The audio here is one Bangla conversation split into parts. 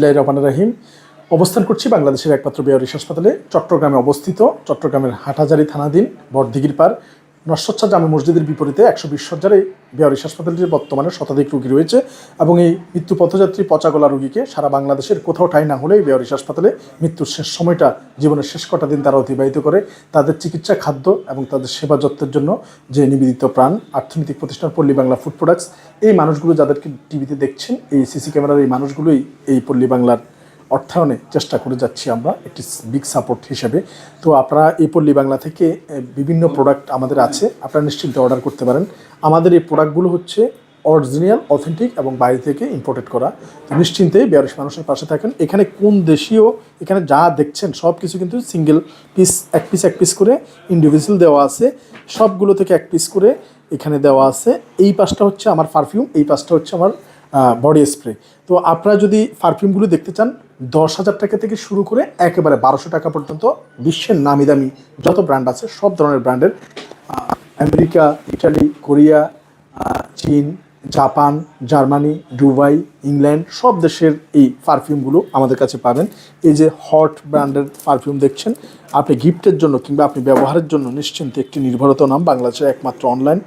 বিসমিল্লাহির রহমানির রহিম। অবস্থান করছি বাংলাদেশের একমাত্র বেয়ারিশ হাসপাতালে, চট্টগ্রামে অবস্থিত, চট্টগ্রামের হাটহাজারি থানাধীন বরদিগির পার নশ্বচ্ছা জামে মসজিদের বিপরীতে একশো বিশ সজ্জার এই বেয়ারিশ হাসপাতালটির বর্তমানে শতাধিক রোগী রয়েছে এবং এই মৃত্যু পথযাত্রী পচাগলা রোগীকে সারা বাংলাদেশের কোথাও ঠাই না হলে এই বেয়ারিশ হাসপাতালে মৃত্যুর শেষ সময়টা জীবনের শেষ কটা দিন তারা অতিবাহিত করে। তাদের চিকিৎসা, খাদ্য এবং তাদের সেবা যত্নের জন্য যে নিবেদিত প্রাণ অর্থনৈতিক প্রতিষ্ঠান পল্লী বাংলা ফুড প্রোডাক্টস, এই মানুষগুলো যাদেরকে টিভিতে দেখছেন, এই সিসি ক্যামেরার এই মানুষগুলোই এই পল্লী বাংলার অর্থায়নে চেষ্টা করে যাচ্ছি আমরা, একটি বিগ সাপোর্ট হিসেবে। তো আপনারা এই পল্লী বাংলা থেকে বিভিন্ন প্রোডাক্ট আমাদের আছে, আপনারা নিশ্চিন্তে অর্ডার করতে পারেন। আমাদের এই প্রোডাক্টগুলো হচ্ছে অরিজিনাল অথেন্টিক এবং বাইরে থেকে ইম্পোর্টেড করা। তো নিশ্চিন্তে বিয়ারিশ মানুষের পাশে থাকেন। এখানে কোন দেশীয়, এখানে যা দেখছেন, সব কিছু কিন্তু সিঙ্গেল পিস এক পিস এক পিস করে ইন্ডিভিজুয়াল দেওয়া আছে। সবগুলো থেকে এক পিস করে এখানে দেওয়া আছে। এই পাশটা হচ্ছে আমার পারফিউম এই পাশটা হচ্ছে আমার বডি স্প্রে তো আপনারা যদি পারফিউমগুলো দেখতে চান দশ হাজার টাকা থেকে শুরু করে একেবারে বারোশো টাকা পর্যন্ত বিশ্বের নামি দামি যত ব্র্যান্ড আছে, সব ধরনের ব্র্যান্ডের আমেরিকা, ইটালি, কোরিয়া চীন, জাপান, জার্মানি, দুবাই, ইংল্যান্ড, সব দেশের এই পারফিউমগুলো আমাদের কাছে পাবেন। এই যে হট ব্র্যান্ডের পারফিউম দেখছেন, আপনি গিফটের জন্য কিংবা আপনি ব্যবহারের জন্য নিশ্চিন্তে একটি নির্ভরত নাম বাংলাদেশের একমাত্র অনলাইন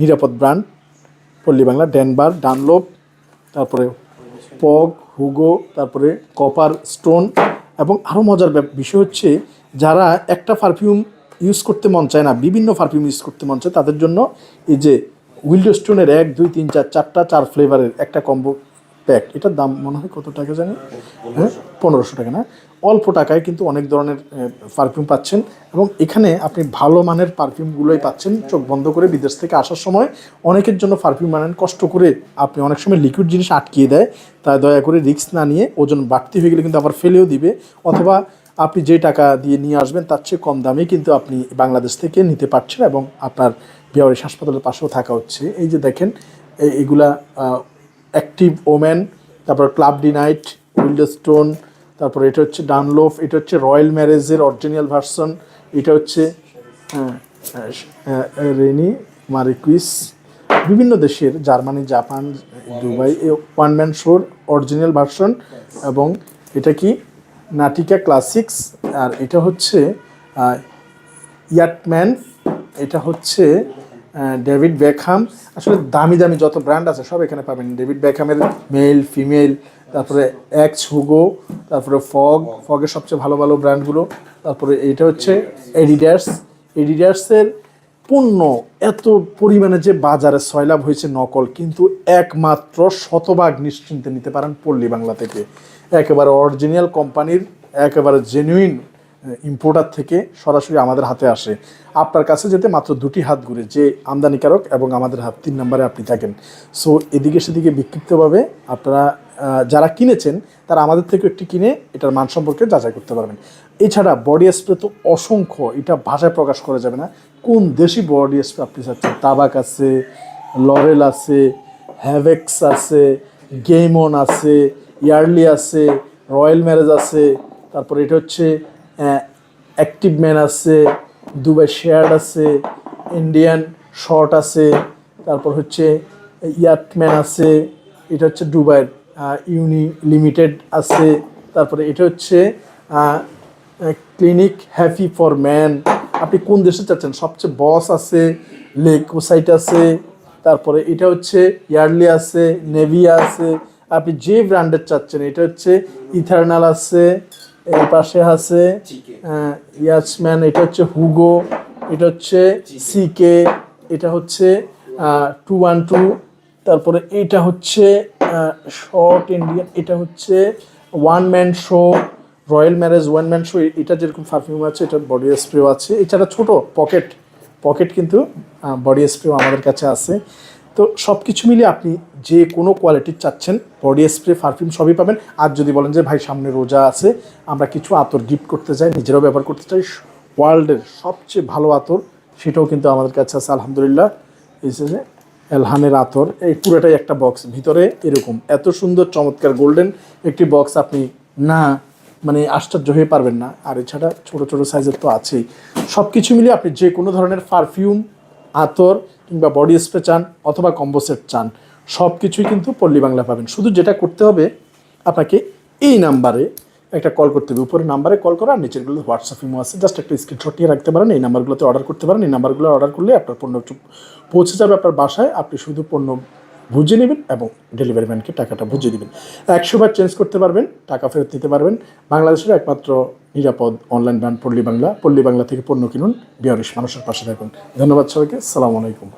নিরাপদ ব্র্যান্ড পল্লী বাংলা ড্যানবার ডানলোপ তারপরে পগ হুগো তারপরে কপার স্টোন এবং আরও মজার বিষয় হচ্ছে যারা একটা পারফিউম ইউজ করতে মন চায় না, বিভিন্ন পারফিউম ইউজ করতে মন চায়, তাদের জন্য এই যে উইল্ডো স্টোনের এক, দুই, তিন, চার, চারটা, চার ফ্লেভারের একটা কম্বো প্যাক এটার দাম মনে হয় কত টাকা জানি? হ্যাঁ? পনেরোশো টাকা না? অল্প টাকায় কিন্তু অনেক ধরনের পারফিউম পাচ্ছেন এবং এখানে আপনি ভালো মানের পারফিউমগুলোই পাচ্ছেন। চোখ বন্ধ করে বিদেশ থেকে আসার সময় অনেকের জন্য পারফিউম আনেন কষ্ট করে আপনি অনেক সময় লিকুইড জিনিস আটকিয়ে দেয়। তাই দয়া করে রিস্ক না নিয়ে ওজন বাড়তি হয়ে গেলে কিন্তু আবার ফেলেও দিবে। অথবা আপনি যে টাকা দিয়ে নিয়ে আসবেন তার চেয়ে কম দামে কিন্তু আপনি বাংলাদেশ থেকে নিতে পারছেন এবং আপনার বিহারিস হাসপাতালের পাশেও থাকা হচ্ছে। এই যে দেখেন এগুলা অ্যাক্টিভ ওম্যান তারপর ক্লাব ডি নাইট উইল্ডস্টোন তারপর এটা হচ্ছে ডানলোফ এটা হচ্ছে রয়্যাল ম্যারেজের অরিজিনাল ভার্সন এটা হচ্ছে হ্যাঁ, হ্যাঁ, রেনি মারিকুইস বিভিন্ন দেশের Germany Japan Dubai one man show original version এবং এটা কি? নাটিকা ক্লাসিক্স আর এটা হচ্ছে ইয়াটম্যান এটা হচ্ছে ডেভিড বেকহাম আসলে দামি দামি যত ব্র্যান্ড আছে সব এখানে পাবেন। ডেভিড বেকহামের মেল, ফিমেল, তারপরে এক্স, হুগো, তারপরে ফগ। ফগের সবচেয়ে ভালো ভালো ব্র্যান্ডগুলো। তারপরে এটা হচ্ছে এডিডার্স এডিডার্সের পণ্য এত পরিমাণে যে বাজারে সয়লাভ হয়েছে নকল, কিন্তু একমাত্র শতভাগ নিশ্চিন্তে নিতে পারেন পল্লী বাংলা থেকে। একেবারে অরিজিনাল কোম্পানির একেবারে জেনুইন ইম্পোর্টার থেকে সরাসরি আমাদের হাতে আসে। আপনার কাছে যেতে মাত্র দুটি হাত ঘুরে, যে আমদানিকারক এবং আমাদের হাত, তিন নম্বরে আপনি থাকেন। সো এদিকে সেদিকে বিক্ষিপ্তভাবে আপনারা যারা কিনেছেন, তারা আমাদের থেকে একটি কিনে এটার মান সম্পর্কে যাচাই করতে পারবেন। এছাড়া বডি স্প্রে তো অসংখ্য, এটা ভাষায় প্রকাশ করা যাবে না। কোন দেশি বডি স্প্রে আপনি চাচ্ছেন? তাবাক আছে, লরেল আছে, হ্যাভেক্স আছে গেমন আছে, ইয়ারলি আছে, রয়্যাল ম্যারেজ আছে, তারপর এটা হচ্ছে অ্যাক্টিভ ম্যান আছে, দুবাই শেয়ার্ড আছে ইন্ডিয়ান শর্ট আছে, তারপর হচ্ছে ইয়াটম্যান আছে, এটা হচ্ছে দুবাইয়ের ইউনি লিমিটেড আছে, তারপরে এটা হচ্ছে ক্লিনিক হ্যাপি ফর ম্যান আপনি কোন দেশে চাচ্ছেন সবচেয়ে বস আছে লেকোসাইট আছে, তারপরে এটা হচ্ছে ইয়ারলি আছে নেভিয়া আছে, আপনি যে ব্র্যান্ডের চাচ্ছেন, এটা হচ্ছে ইথারনাল আছে এই পাশে আছে ইয়াসম্যান এটা হচ্ছে হুগো এটা হচ্ছে সিকে এটা হচ্ছে টু ওয়ান টু তারপরে এটা হচ্ছে শর্ট ইন্ডিয়ান এটা হচ্ছে one man show royal marriage one man show এটা যেরকম পারফিউম আছে এটা বডি স্প্রেও আছে এছাড়া ছোট পকেট পকেট কিন্তু বডি স্প্রেও আমাদের কাছে আছে। তো সব কিছু মিলিয়ে আপনি যে কোনো কোয়ালিটির চাচ্ছেন বডি স্প্রে পারফিউম সবই পাবেন। আর যদি বলেন যে, ভাই, সামনে রোজা আছে, আমরা কিছু আতর গিফট করতে চাই, নিজেরাও ব্যবহার করতে চাই ওয়ার্ল্ডের সবচেয়ে ভালো আতর সেটাও কিন্তু আমাদের কাছে আছে, আলহামদুলিল্লাহ। এই যে, এলহানের আতর, এই পুরোটাই একটা বক্স ভিতরে এরকম, এত সুন্দর, চমৎকার গোল্ডেন একটি বক্স আপনি না মানে আশ্চর্য হয়ে পারবেন না। আর এছাড়া ছোট ছোট সাইজের তো আছেই। সব কিছু মিলিয়ে আপনি যে কোনো ধরনের পারফিউম আতর কিংবা বডি স্প্রে চান অথবা কম্বো সেট চান সব কিছুই কিন্তু পল্লী বাংলা পাবেন। শুধু যেটা করতে হবে, আপনাকে এই নাম্বারে একটা কল করতে হবে। উপরে নাম্বারে কল করা, আর নিচেরগুলো হোয়াটসঅ্যাপ ইমো আছে। জাস্ট একটা স্ক্রিনশট নিয়ে রাখতে পারেন, এই নাম্বারগুলোতে অর্ডার করতে পারেন। এই নাম্বারগুলো অর্ডার করলে আপনার পণ্য পৌঁছে যাবে আপনার বাসায়। আপনি শুধু পণ্য বুঝে নেবেন এবং ডেলিভারি ম্যানকে টাকাটা বুঝিয়ে দেবেন। একশো বার চেঞ্জ করতে পারবেন, টাকা ফেরত নিতে পারবেন। বাংলাদেশের একমাত্র নিরাপদ অনলাইন ব্র্যান্ড পল্লী বাংলা। পল্লী বাংলা থেকে পণ্য কিনুন, বিয়ারিশ মানুষের পাশে থাকুন। ধন্যবাদ সবাইকে। সালাম আলাইকুম।